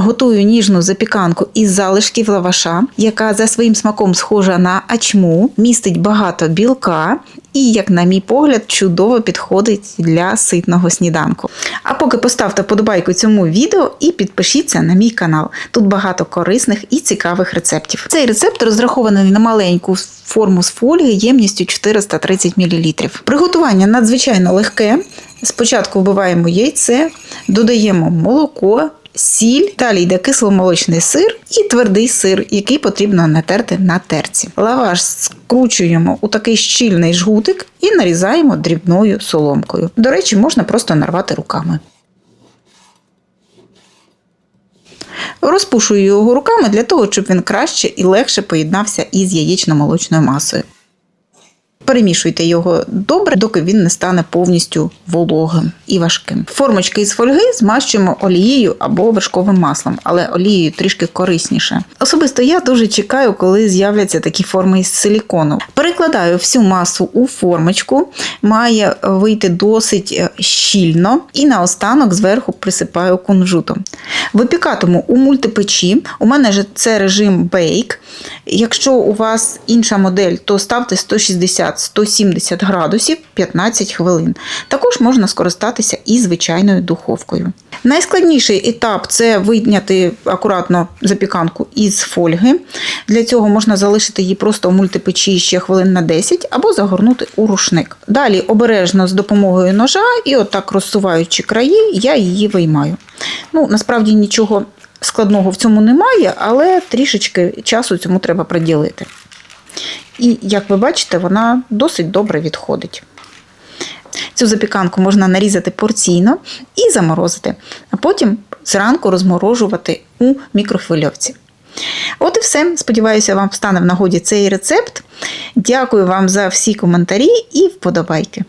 Готую ніжну запіканку із залишків лаваша, яка за своїм смаком схожа на ачму, містить багато білка і, як на мій погляд, чудово підходить для ситного сніданку. А поки поставте подобайку цьому відео і підпишіться на мій канал. Тут багато корисних і цікавих рецептів. Цей рецепт розрахований на маленьку форму з фольги ємністю 430 мл. Приготування надзвичайно легке. Спочатку вбиваємо яйце, додаємо молоко, сіль, далі йде кисломолочний сир і твердий сир, який потрібно натерти на терці. Лаваш скручуємо у такий щільний жгутик і нарізаємо дрібною соломкою. До речі, можна просто нарвати руками. Розпушую його руками для того, щоб він краще і легше поєднався із яєчно-молочною масою. Перемішуйте його добре, доки він не стане повністю вологим і важким. Формочки із фольги змащуємо олією або вершковим маслом, але олією трішки корисніше. Особисто я дуже чекаю, коли з'являться такі форми із силікону. Перекладаю всю масу у формочку, має вийти досить е, щільно, і наостанок зверху присипаю кунжутом. Випікатиму у мультипечі. У мене це режим бейк. Якщо у вас інша модель, то ставте 160-170 градусів 15 хвилин. Також можна скористатися і звичайною духовкою. Найскладніший етап це вийняти акуратно запіканку із фольги. Для цього можна залишити її просто в мультипечі ще хвилин на 10 або загорнути у рушник. Далі обережно з допомогою ножа і отак розсуваючи краї, я її виймаю. Ну, Насправді нічого складного в цьому немає, але трішечки часу цьому треба приділити. І, як ви бачите, вона досить добре відходить. Цю запіканку можна нарізати порційно і заморозити, а потім зранку розморожувати у мікрохвильовці. От і все. Сподіваюся, вам стане в нагоді цей рецепт. Дякую вам за всі коментарі і вподобайки.